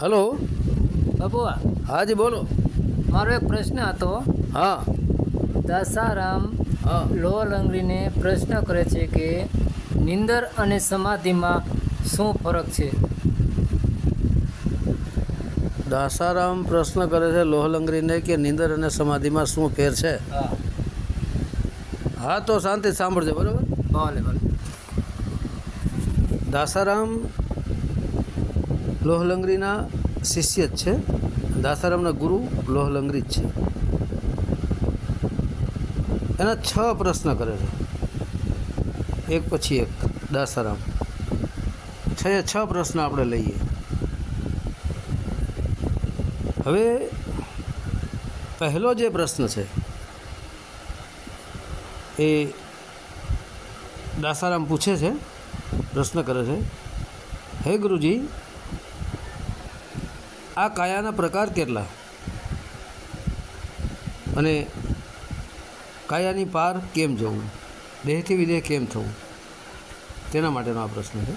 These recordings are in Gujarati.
હલો. બબુઆ હાજી બોલો. મારો એક પ્રશ્ન હતો. હા. દાસારામ હા. લોહલંગડીને પ્રશ્ન કરે છે કે નિંદર અને સમાધિમાં શું ફરક છે? દાસારામ પ્રશ્ન કરે છે લોહલંગરીને કે નિંદર અને સમાધિમાં શું ફેર છે? હા. હા તો શાંતિ સાંભળજો બરાબર? ભલે ભલે. દાસારામ લોહલંગરીના શિષ્ય જ છે. દાસારામના ગુરુ લોહલંગરી જ છે. એના છ પ્રશ્ન કરે છે. એક પછી એક, દાસારામ. છ છ પ્રશ્ન આપણે લઈએ. હવે પહેલો જે પ્રશ્ન છે એ દાસારામ પૂછે છે, પ્રશ્ન કરે છે. હે ગુરુજી આ કાયાના પ્રકાર કેટલા? અને કાયાની પાર કેમ જવું? દેહથી વિદેહ કેમ થવું? તેના માટેનો આ પ્રશ્ન છે.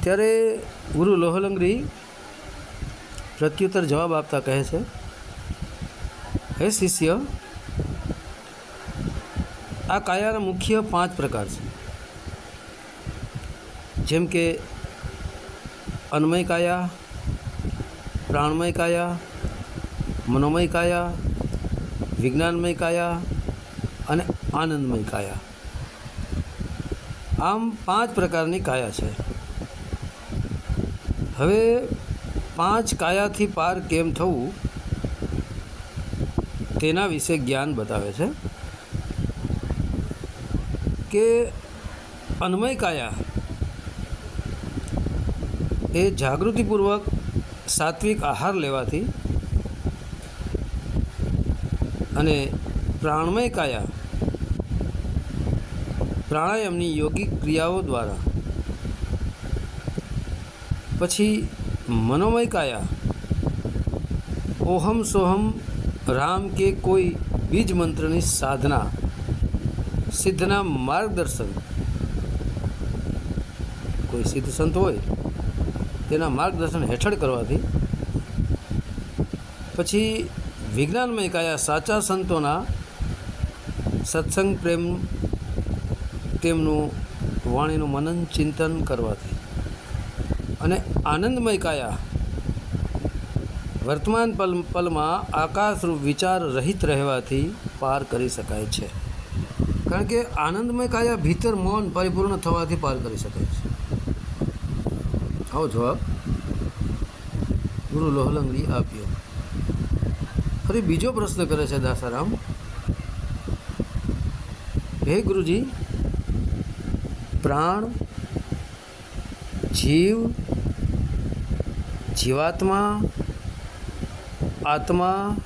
ત્યારે ગુરુ લોહલંગરી પ્રત્યુત્તર જવાબ આપતા કહે છે, હે શિષ્ય, આ કાયાના મુખ્ય પાંચ પ્રકાર છે. જેમ કે અન્મય કાયા, પ્રાણમય કાયા, મનોમય કાયા, વિજ્ઞાનમય કાયા અને આનંદમય કાયા. આમ પાંચ પ્રકારની કાયા છે. હવે પાંચ કાયાથી પાર કેમ થવું તેના વિશે જ્ઞાન બતાવે છે કે અન્મય કાયા એ જાગૃતિપૂર્વક સાત્વિક આહાર લેવાથી અને પ્રાણમય કાયા, પ્રાણાયામની યોગિક ક્રિયાઓ દ્વારા, પછી મનોમય કાયા, ઓહમ સોહમ રામ કે કોઈ બીજ મંત્રની સાધના, સિદ્ધના માર્ગદર્શન, કોઈ સિદ્ધ સંત હોય તેના માર્ગદર્શન હેઠળ કરવાથી પછી વિજ્ઞાનમય કાયા સાચા સંતોના સત્સંગ પ્રેમ, તેમનું વાણીનું મનન, ચિંતન કરવાથી. અને આનંદમય કાયા વર્તમાન પલ, પલમાં આકાશરૂપ વિચાર રહિત રહેવાથી પાર કરી શકાય છે. કારણ કે આનંદમય કાયા ભીતર મૌન પરિપૂર્ણ થવાથી પાર કરી શકાય છે. આવો જવાબ? ગુરુ લોહલંગડી આપ્યો. ફરી બીજો પ્રશ્ન કરે છે દાસારામ. હે ગુરુજી, પ્રાણ, જીવ, જીવાત્મા, આત્મા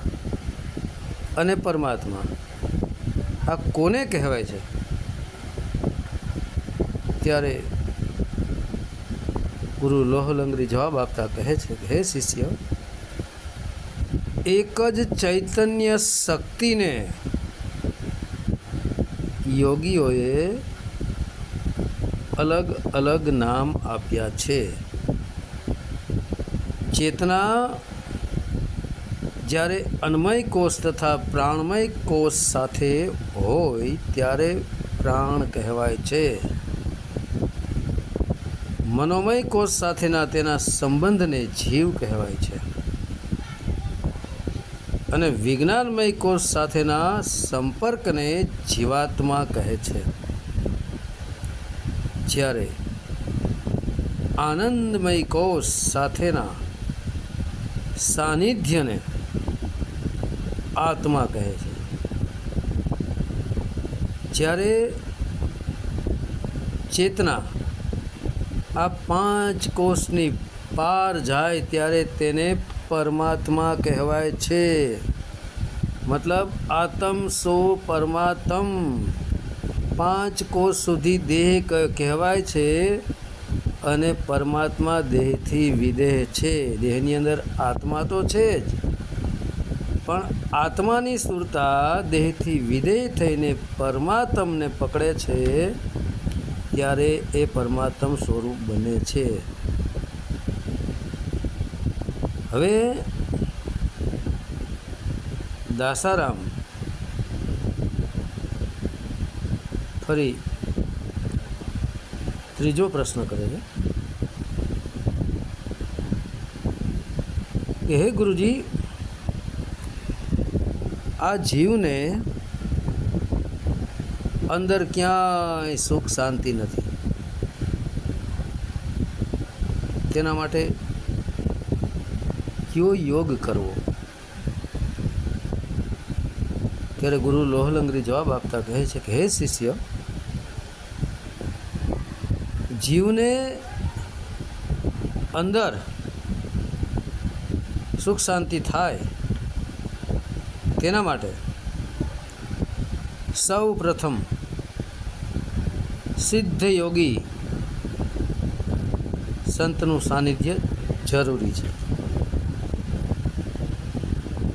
અને પરમાત્મા, આ કોને કહેવાય છે? ત્યારે ગુરુ લોહલંગરી જવાબ આપતા કહે છે કે, હે શિષ્ય, એક જ ચૈતન્ય શક્તિને યોગીઓએ અલગ અલગ નામ આપ્યા છે. ચેતના જ્યારે અન્મય કોષ તથા પ્રાણમય કોષ સાથે હોય, ત્યારે પ્રાણ કહેવાય છે. મનોમય કોષ સાથેના તેના સંબંધને જીવ કહેવાય છે. અને વિજ્ઞાનમય કોષ સાથેના સંપર્કને જીવાત્મા કહે છે. જ્યારે આનંદમય કોષ સાથેના સાનિધ્યને આત્મા કહે છે. જ્યારે ચેતના આ પાંચ કોષની પાર જાય ત્યારે તેને પરમાત્મા કહેવાય છે. મતલબ આતમ સો પરમાત્મ. પાંચ કોષ સુધી દેહ કહેવાય છે અને પરમાત્મા દેહથી વિદેહ છે. દેહની અંદર આત્મા તો છે જ. પણ આત્માની સુરતા દેહથી વિદેહ થઈને પરમાત્મને પકડે છે ત્યારે એ પરમાત્મ સ્વરૂપ બને છે. હવે દાસારામ ફરી ત્રીજો પ્રશ્ન કરે છે. કે હે ગુરુજી, આ જીવને અંદર ક્યાંય સુખ શાંતિ નથી. તેના માટે કયો યોગ કરવો? ત્યારે ગુરુ લોહલંગરી જવાબ આપતા કહે છે કે, હે શિષ્ય, જીવને અંદર સુખ શાંતિ થાય તેના માટે સૌ પ્રથમ સિદ્ધ યોગી સંતનું સાનિધ્ય જરૂરી છે.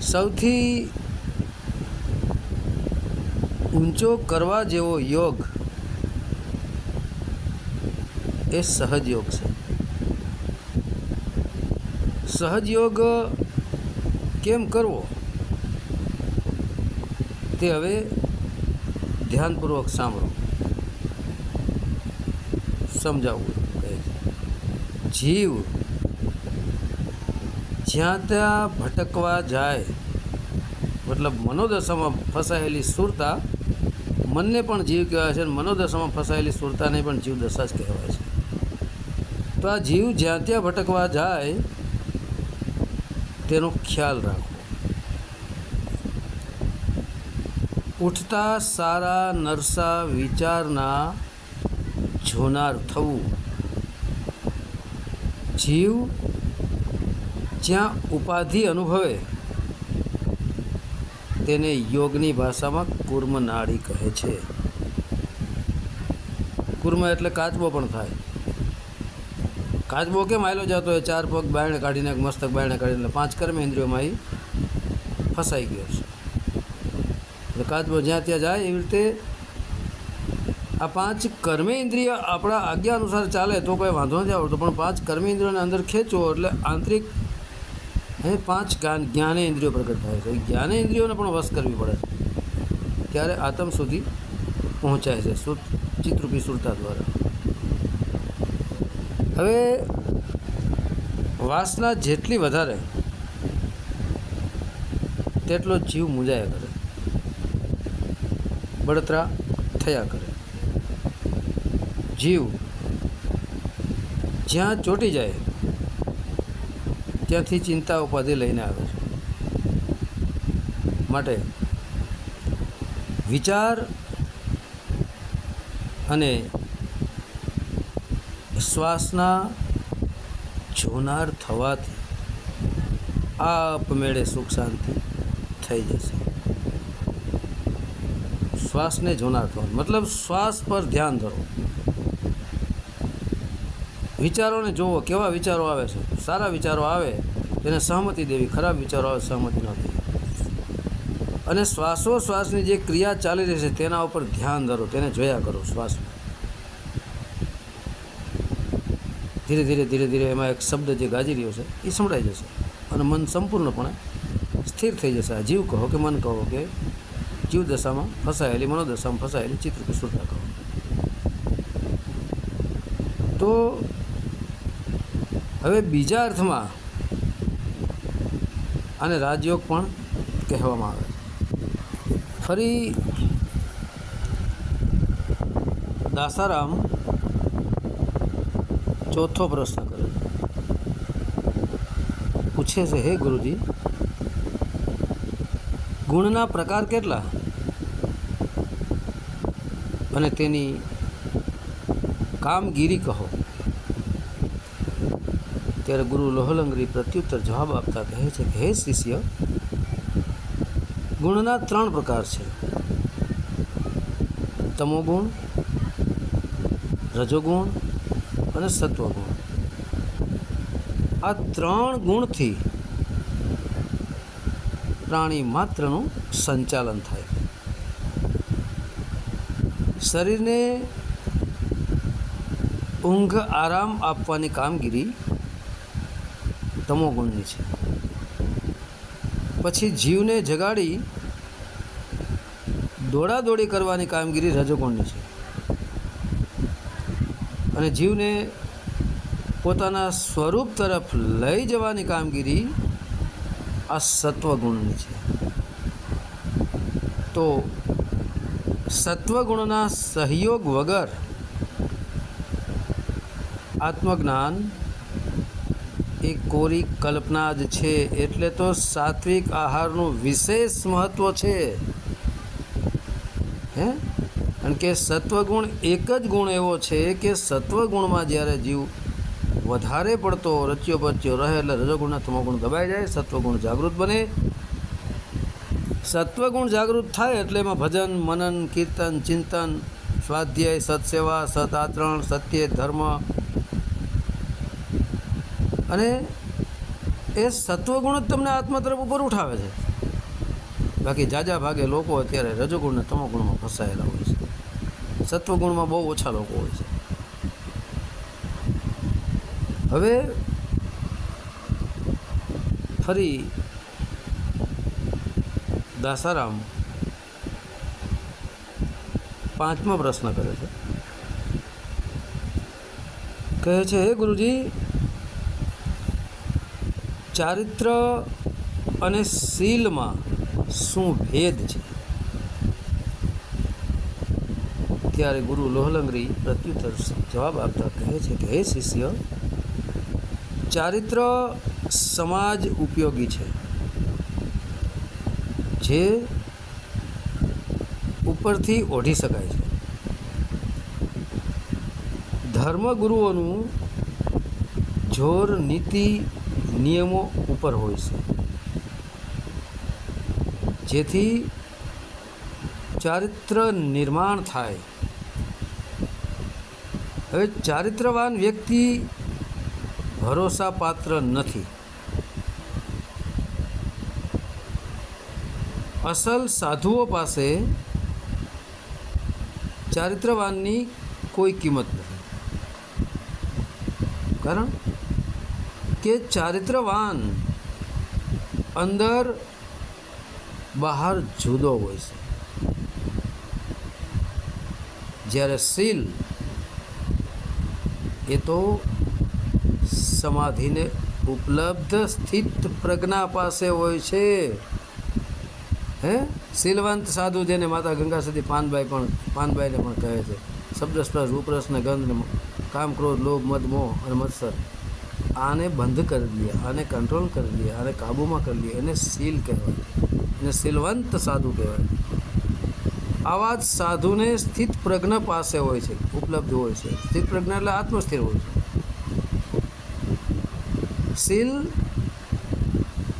સૌથી ઊંચો કરવા જેવો યોગ એ સહજ યોગ છે. સહજ યોગ કેમ કરવો? તે હવે ધ્યાનપૂર્વક સાંભળો. સમજાવવું કહે છે જીવ જ્યાં ત્યાં ભટકવા જાય, મતલબ મનોદશામાં ફસાયેલી સુરતા મનને પણ જીવ કહેવાય છે અને મનોદશામાં ફસાયેલી સુરતાને પણ જીવ દશા જ કહેવાય છે. તો આ જીવ જ્યાં ત્યાં ભટકવા જાય, તેનો ખ્યાલ રાખવો ઉઠતા સારા નરસા વિચારના જોનાર થવું. જીવ જ્યાં ઉપાધિ અનુભવે, તેને યોગની ભાષામાં કુર્મ નાડી કહે છે. કુર્મ એટલે કાચબો પણ થાય. કાચબો કેમ આવેલો જતો હોય? ચાર પગ બાયણે કાઢીને મસ્તક બાયણે કાઢીને પાંચ કર્મ ઇન્દ્રિયોમાં એ ફસાઈ ગયો છે. એટલે કાચબો જ્યાં ત્યાં જાય, એવી રીતે આ પાંચ કર્મેન્દ્રિય આપણા આજ્ઞા અનુસાર ચાલે તો કોઈ વાંધો નથી આવડતો. પણ પાંચ કર્મેન્દ્રિયોને અંદર ખેંચો એટલે આંતરિક એ પાંચ જ્ઞાન જ્ઞાનેન્દ્રિયો પ્રગટ થાય છે. જ્ઞાનેન્દ્રિયોને પણ વશ કરવી પડે છે. ત્યારે આત્મ સુધી પહોંચાય છે સુર ચિત્રરૂપી સુરતા દ્વારા. હવે વાસના જેટલી વધારે, તેટલો જીવ મૂંઝાયા કરે. બળતરા થયા કરે. જીવ જ્યાં ચોંટી જાય, ત્યાંથી ચિંતા ઉપાધિ લઈને આવે છે. માટે વિચાર અને શ્વાસના જોનાર થવાથી આપમેળે સુખ શાંતિ થઈ જશે. શ્વાસને જોનાર થવાનું. મતલબ શ્વાસ પર ધ્યાન ધરો વિચારોને જુઓ કેવા વિચારો આવે છે? સારા વિચારો આવે, તેને સહમતિ દેવી, ખરાબ વિચારો આવે, સહમતિ ન દેવી. અને શ્વાસોશ્વાસની જે ક્રિયા ચાલી રહી છે, તેના ઉપર ધ્યાન ધરો, તેને જોયા કરો શ્વાસ ધીરે ધીરે ધીરે ધીરે એમાં એક શબ્દ જે ગાજી રહ્યો છે, એ સંભળાઈ જશે. અને મન સંપૂર્ણપણે સ્થિર થઈ જશે. આ જીવ કહો કે મન કહો કે જીવ દશામાં ફસાયેલી, મનોદશામાં ફસાયેલી ચિત્ર કુશળતા કહો. તો હવે બીજા અર્થમાં આને રાજયોગ પણ કહેવામાં આવે. ફરી દાસારામ ચોથો પ્રશ્ન કરે પૂછે છે, હે ગુરુજી, ગુણના પ્રકાર કેટલા? અને તેની કામગીરી કહો. ત્યારે ગુરુ લોહલંગરી પ્રત્યુત્તર જવાબ આપતા કહે છે કે, હે શિષ્ય, ગુણના ત્રણ પ્રકાર છે. તમોગુણ, રજોગુણ અને સત્વગુણ. આ ત્રણ ગુણથી પ્રાણી માત્રનું સંચાલન થાય. શરીરને ઊંઘ, આરામ આપવાની કામગીરી તમોગુણની છે. પછી જીવને જગાડી દોડાદોડી કરવાની કામગીરી રજોગુણની છે. અને જીવને પોતાના સ્વરૂપ તરફ લઈ જવાની કામગીરી આ સત્વગુણની છે. તો સત્વગુણના સહયોગ વગર આત્મજ્ઞાન એ કોરી કલ્પના જ છે એટલે તો સાત્વિક આહારનું વિશેષ મહત્ત્વ છે. હે? કારણ કે સત્વગુણ એક જ ગુણ એવો છે કે સત્વગુણમાં જ્યારે જીવ વધારે પડતો રચ્યો પચ્યો રહે એટલે રજોગુણના તમોગુણ દબાઈ જાય, સત્વગુણ જાગૃત બને. સત્વગુણ જાગૃત થાય એટલે એમાં ભજન, મનન, કીર્તન, ચિંતન, સ્વાધ્યાય, સત્સેવા સત આચરણ સત્ય, ધર્મ અને એ સત્વગુણ જ તમને આત્મા તરફ ઉપર ઉઠાવે છે. બાકી જાજા ભાગે લોકો અત્યારે રજોગુણ અને તમોગુણમાં ફસાયેલા હોય છે. સત્વગુણમાં બહુ ઓછા લોકો હોય છે. હવે ફરી દાસારામ પાંચમો પ્રશ્ન કરે છે. કહે છે, હે ગુરુજી ચારિત્ર અને શીલમાં શું ભેદ છે? ત્યારે ગુરુ લોહલંગરી પ્રત્યુત્તર જવાબ આપતા કહે છે કે, હે શિષ્ય, ચારિત્ર સમાજ ઉપયોગી છે, જે ઉપરથી ઓઢી શકાય છે. ધર્મગુરુઓનું જોર, નીતિ નિયમો ઉપર હોય છે. જેથી ચારિત્ર નિર્માણ થાય. હવે ચારિત્રવાન વ્યક્તિ ભરોસાપાત્ર નથી. અસલ સાધુઓ પાસે ચારિત્રવાનની કોઈ કિંમત નથી. કારણ કે ચારિત્રવાન અંદર બહાર જુદો હોય છે. જ્યારે શીલ, એ તો સમાધિને ઉપલબ્ધ સ્થિત પ્રજ્ઞા પાસે હોય છે. હે? શીલવંત સાધુ જેને માતા ગંગા સતી પાનબાઈ પણ પાનબાઈને પણ કહે છે. શબ્દ સ્પર્શ રૂપરસ ને ગંધ ને કામ, ક્રોધ, લોભ, મદ, મોહ અને મત્સર. આને બંધ કરી દઈએ, આને કંટ્રોલ કરી દઈએ, આને કાબૂમાં કરી લઈએ એને શીલ કહેવાય. એને શીલવંત સાધુ કહેવાય. આવા જ સાધુને સ્થિત પ્રજ્ઞ પાસે હોય છે, ઉપલબ્ધ હોય છે. સ્થિત પ્રજ્ઞ એટલે આત્મસ્થિર હોય છે. શીલ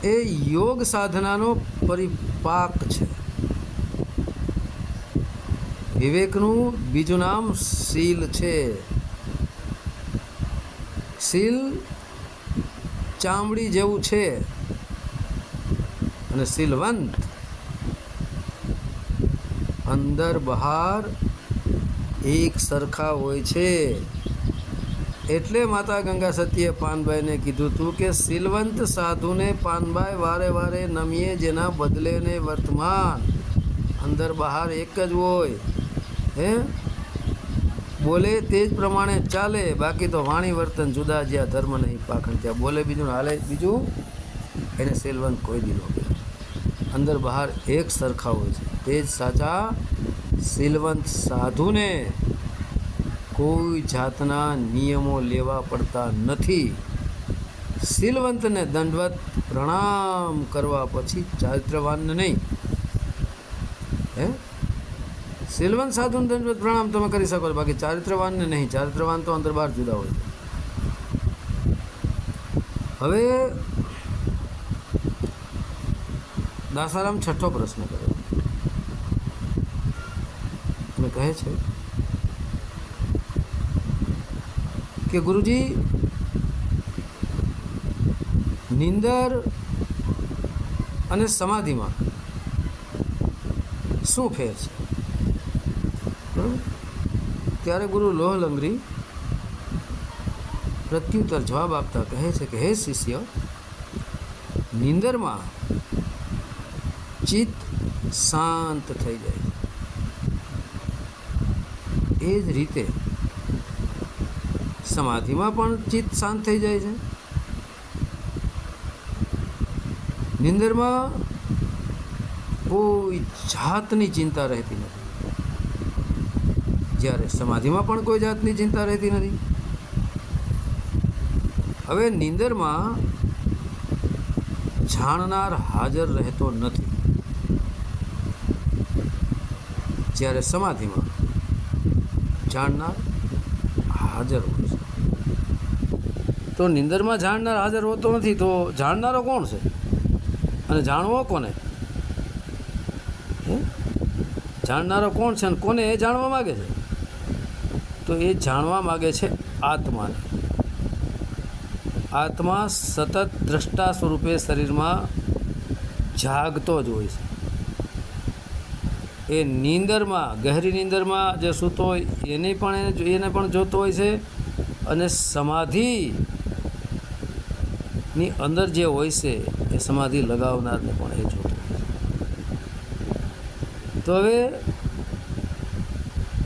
એ યોગ સાધનાનો પરિપાક છે. વિવેકનું બીજું નામ શીલ છે. શીલ ચામડી જેવું છે. અને શીલવંત અંદર બહાર એક સરખા હોય છે. એટલે માતા ગંગા સતીએ પાનબાઈને કીધું હતું કે શીલવંત સાધુને પાનબાઈ વારે વારે નમીએ જેના બદલે ને વર્તમાન. અંદર બહાર એક જ હોય. હે? બોલે તે જ પ્રમાણે ચાલે, બાકી તો વાણી વર્તન જુદા જ્યાં ધર્મ નહીં પાખણ ત્યાં. બોલે બીજું હાલે બીજું, એને શીલવંત કોઈ દી ન અંદર બહાર એક સરખા હોય છે. તે જ સાચા શીલવંત સાધુને કોઈ જાતના નિયમો લેવા પડતા નથી. શીલવંતને દંડવત પ્રણામ કરવા પછી ચારિત્રવાનને નહીં હે શીલવંત સાધુન દંડવત પ્રણામ તમે કરી શકો છો. બાકી ચારિત્રવાનને નહીં. ચારિત્રવાન તો અંદર બહાર જુદા હોય. હવે દાસારામ છઠ્ઠો પ્રશ્ન કર્યો અને કહે છે કે ગુરુજી, નિંદર અને સમાધિમાં શું ફેર છે? ત્યારે ગુરુ લોહલંગરી પ્રત્યુત્તર જવાબ આપતા કહે છે કે, હે શિષ્ય, નિંદરમાં ચિત્ત શાંત થઈ જાય. એ જ રીતે સમાધિમાં પણ ચિત્ત શાંત થઈ જાય છે. નિંદરમાં કોઈ જાતની ચિંતા રહેતી નથી. જ્યારે સમાધિમાં પણ કોઈ જાતની ચિંતા રહેતી નથી. હવે નિંદરમાં જાણનાર હાજર રહેતો નથી. જ્યારે સમાધિમાં જાણનાર હાજર હોય છે. તો નિંદરમાં જાણનાર હાજર હોતો નથી તો જાણનારો કોણ છે? અને જાણવો કોને? જાણનારો કોણ છે અને કોને એ જાણવા માગે છે? તો એ જાણવા માગે છે આત્માને. આત્મા સતત દ્રષ્ટા સ્વરૂપે શરીરમાં જાગતો જ હોય છે. એ નીંદરમાં, ગહેરી નીંદરમાં જે સૂતો હોય, એને પણ એને એને પણ જોતો હોય છે અને સમાધિની અંદર જે હોય છે, એ સમાધિ લગાવનારને પણ એ જોતો હોય છે. તો હવે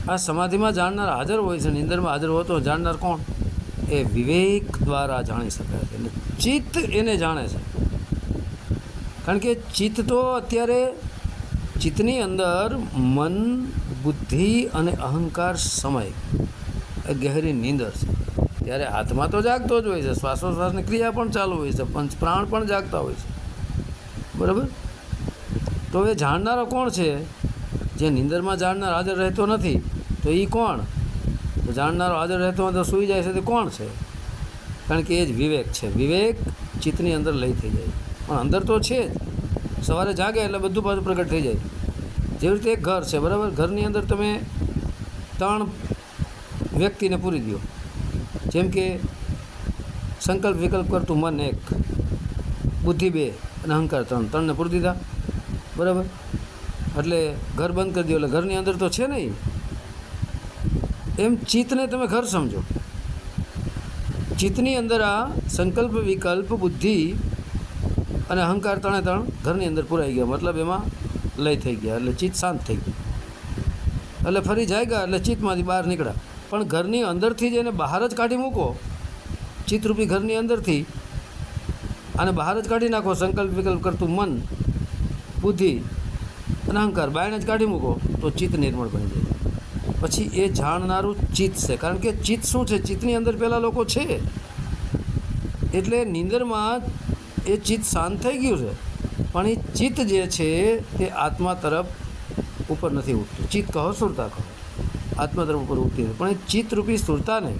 આ સમાધિમાં જાણનાર હાજર હોય છે, નિંદરમાં હાજર હોતો જાણનાર કોણ? એ વિવેક દ્વારા જાણી શકાય છે. ચિત્ત એને જાણે છે. કારણ કે ચિત્ત તો અત્યારે ચિત્તની અંદર મન, બુદ્ધિ અને અહંકાર સમય, એ ગહેરી નીંદર છે. ત્યારે આત્મા તો જાગતો જ હોય છે, શ્વાસોશ્વાસની ક્રિયા પણ ચાલુ હોય છે, પંચ પ્રાણ પણ જાગતા હોય છે. બરાબર? તો એ જાણનારો કોણ છે? જે નિંદરમાં જાણનાર હાજર રહેતો નથી તો એ કોણ? જાણનારો હાજર રહેતો તો સૂઈ જાય છે તે કોણ છે? કારણ કે એ જ વિવેક છે. વિવેક ચિત્તની અંદર લઈ થઈ જાય. પણ અંદર તો છે જ. સવારે જાગે એટલે બધું પાછું પ્રગટ થઈ જાય. જેવી રીતે એક ઘર છે, બરાબર? ઘરની અંદર તમે ત્રણ વ્યક્તિને પૂરી દો જેમ કે સંકલ્પ, વિકલ્પ કરતું મન એક. બુદ્ધિ બે અને અહંકાર ત્રણ. ત્રણને પૂરી દીધા. બરાબર? એટલે ઘર બંધ કરી દો એટલે ઘરની અંદર તો છે નહીં. એમ ચિત્તને તમે ઘર સમજો. ચિત્તની અંદર આ સંકલ્પ, વિકલ્પ, બુદ્ધિ અને અહંકાર ત્રણે ત્રણ ઘરની અંદર પુરાઈ ગયા. મતલબ એમાં લય થઈ ગયા, એટલે ચિત્ત શાંત થઈ ગયું. એટલે ફરી જાય ગયા એટલે ચિત્તમાંથી બહાર નીકળ્યા. પણ ઘરની અંદરથી જ એને બહાર જ કાઢી મૂકો. ચિત્તરૂપી ઘરની અંદરથી અને બહાર જ કાઢી નાખો. સંકલ્પ, વિકલ્પ કરતું મન, બુદ્ધિ અને અહંકાર બાયણે જ કાઢી મૂકો તો ચિત્ત નિર્મળ બની જાય. પછી એ જાણનારું ચિત્ત છે. કારણ કે ચિત્ત શું છે? ચિત્તની અંદર પહેલાં લોકો છે. એટલે નીંદરમાં એ ચિત્ત શાંત થઈ ગયું છે. પણ એ ચિત્ત જે છે તે આત્મા તરફ ઉપર નથી ઉઠતું. ચિત્ત કહો સુરતા કહો. આત્મા તરફ ઉપર ઉઠતી નથી. પણ એ ચિત્તરૂપી સુરતાને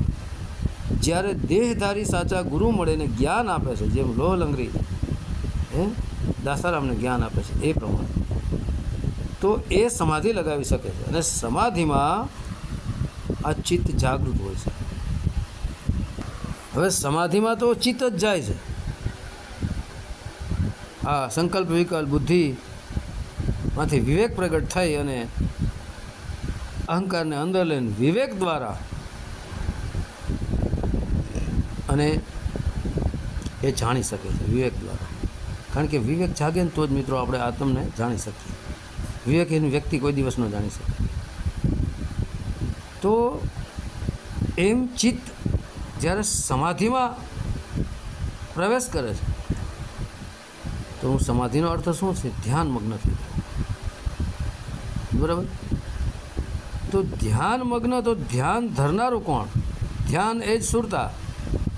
જ્યારે દેહધારી સાચા ગુરુ મળે ને જ્ઞાન આપે છે, જેમ લોહ લંગરી હે? દાસારામને જ્ઞાન આપે છે, એ પ્રમાણે. તો એ સમાધિ લગાવી શકે છે. અને સમાધિમાં આ ચિત્ત જાગૃત હોય છે. હવે સમાધિમાં તો ચિત્ત જ જાય છે. આ સંકલ્પ, વિકલ્પ બુદ્ધિમાંથી વિવેક પ્રગટ થઈ અને અહંકારને અંદર લઈને વિવેક દ્વારા અને એ જાણી શકે છે વિવેક દ્વારા. કારણ કે વિવેક જાગે ને તો જ મિત્રો આપણે આત્મને જાણી શકીએ. વિવેક એનું વ્યક્તિ કોઈ દિવસ ન જાણી શકે. તો એમ ચિત્ત જ્યારે સમાધિમાં પ્રવેશ કરે છે, તો હું સમાધિનો અર્થ શું છે? ધ્યાનમગ્ન થઈ બરાબર? તો ધ્યાન મગ્ન, તો ધ્યાન ધરનારું કોણ? ધ્યાન એ જ સુરતા.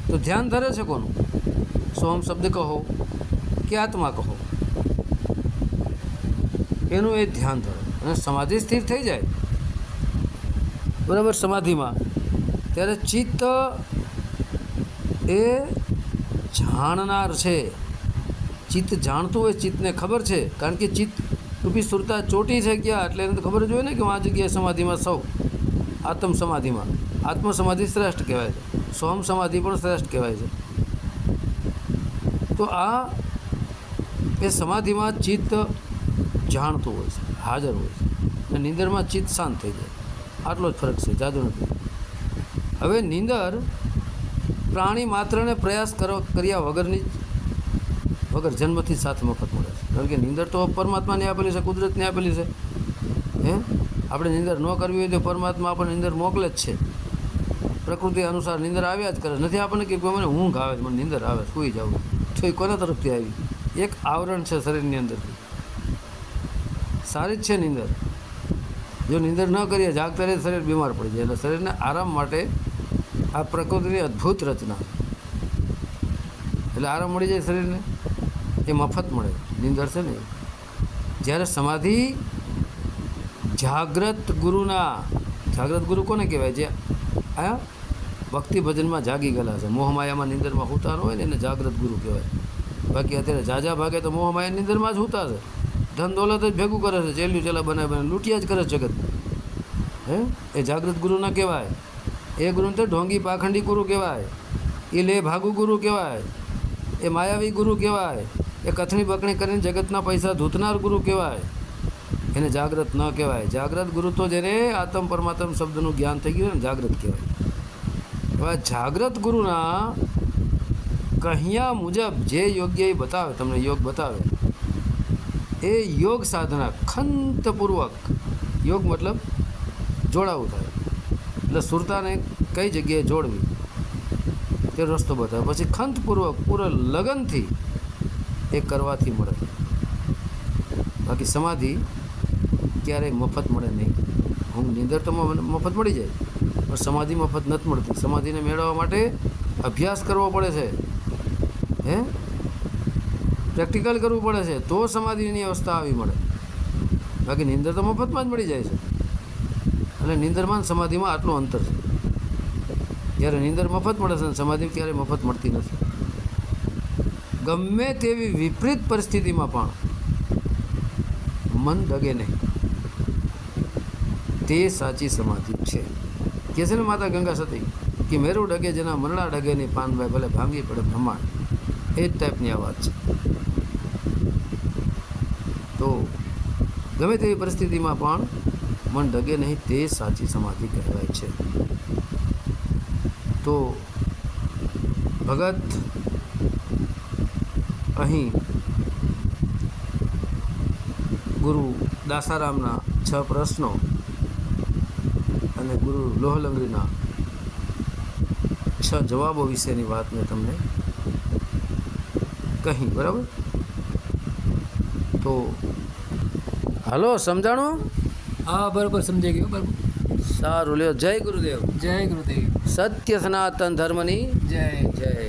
તો ધ્યાન ધરે છે કોનું? સોમ શબ્દ કહો કે આત્મા કહો. એનું એ ધ્યાન ધરો. અને સમાધિ સ્થિર થઈ જાય. બરાબર સમાધિમાં. ત્યારે ચિત્ત એ જાણનાર છે. ચિત્ત જાણતું હોય ચિત્તને ખબર છે. કારણ કે ચિત્ત રૂપી સુરતા ચોટી છે ગયા એટલે એને તો ખબર જ હોય ને કે આ જગ્યાએ સમાધિમાં સૌ. આત્મ સમાધિમાં. આત્મ સમાધિ શ્રેષ્ઠ કહેવાય છે. સોમ સમાધિ પણ શ્રેષ્ઠ કહેવાય છે. તો આ એ સમાધિમાં ચિત્ત જાણતું હોય છે, હાજર હોય છે. અને નીંદરમાં ચિત્ત શાંત થઈ જાય. આટલો જ ફરક છે, જાદુ નથી. હવે નીંદર પ્રાણી માત્રને પ્રયાસ કર, કર્યા વગરની જ, વગર જન્મથી સાથ મફત મળે છે. કારણ કે નીંદર તો પરમાત્માને આપેલી છે, કુદરતને આપેલી છે. હે? આપણે નીંદર ન કરવી હોય તો પરમાત્મા આપણને નીંદર મોકલે જ છે. પ્રકૃતિ અનુસાર નીંદર આવ્યા જ કરે. નથી આપણને કે મને ઊંઘ આવે મને નીંદર આવે સૂઈ જાવ તો એ કોના તરફથી આવી? એક આવરણ છે શરીરની અંદરથી. સારી જ છે નીંદર. જો નીંદર ન કરીએ, જાગતા રહે શરીર બીમાર પડી જાય. એટલે શરીરને આરામ માટે આ પ્રકૃતિની અદ્ભુત રચના. એટલે આરામ મળી જાય શરીરને, એ મફત મળે. નીંદર છે ને જ્યારે સમાધિ જાગ્રત ગુરુના, જાગ્રત ગુરુ કોને કહેવાય? જે આ ભક્તિ ભજનમાં જાગી ગયેલા છે. મોહમાયામાં નીંદરમાં હુતા ન હોય ને એને જાગ્રત ગુરુ કહેવાય. બાકી અત્યારે જાજા ભાગે તો મોહમાયા નીંદરમાં જ હુતા છે. ધન દોલત જ ભેગું કરે છે ચેલ્યું ચેલા બનાવી બનાવી, લૂંટિયા જ કરે છે જગત. હે? એ જાગૃત ગુરુ ના કહેવાય. એ ગુરુને તો ઢોંગી પાખંડી ગુરુ કહેવાય. એ લે ભાગુ ગુરુ કહેવાય. એ માયાવી ગુરુ કહેવાય. એ કથણી બકણી કરીને જગતના પૈસા ધૂતનાર ગુરુ કહેવાય. એને જાગ્રત ન કહેવાય. જાગ્રત ગુરુ તો જેને આત્મ પરમાત્મ શબ્દનું જ્ઞાન થઈ ગયું ને જાગ્રત કહેવાય. હવે જાગ્રત ગુરુના કહ્યા મુજબ જે યોગ્ય એ બતાવે, તમને યોગ બતાવે. એ યોગ સાધના ખંતપૂર્વક, યોગ મતલબ જોડાવું થાય. એટલે સુરતાને કઈ જગ્યાએ જોડવી? તે રસ્તો બતાવે. પછી ખંતપૂર્વક, પૂરા લગનથી એ કરવાથી મળે. બાકી સમાધિ ક્યારેય મફત મળે નહીં. હું નીંદર તો મફત મળી જાય, પણ સમાધિ મફત નથી મળતી. સમાધિને મેળવવા માટે અભ્યાસ કરવો પડે છે. હે? પ્રેક્ટિકલ કરવું પડે છે, તો સમાધિની અવસ્થા આવી મળે. બાકી નીંદર તો મફતમાં જ મળી જાય છે. અને નિંદરમાં સમાધિમાં આટલું અંતર છે. જ્યારે નિંદર મફત મળે છે સમાધિ ક્યારે મફત મળતી નથી. ગમે તેવી વિપરીત પરિસ્થિતિમાં પણ મન ડગે નહીં. તે સાચી સમાધિ છે. કે છે ને માતા ગંગા સતી, કે મેરું ડગે જેના મરણા ડગે નહીં પાનભાઈ ભલે ભાંગી પડે બ્રહ્માંડ, એ જ ટાઈપની આ વાત છે. તો ગમે તેવી પરિસ્થિતિમાં પણ મન ડગે નહીં તે સાચી સમાધિ કહેવાય છે. તો ભગત અહીં ગુરુ દાસારામના છ પ્રશ્નો અને ગુરુ લોહલંગરીના છ જવાબો વિશેની વાત મેં તમને કહી, બરાબર? તો હલો સમજાણું? હા બરોબર સમજાઈ ગયું બરોબર. સારું લ્યો જય ગુરુદેવ. જય ગુરુદેવ. સત્ય સનાતન ધર્મની જય. જય.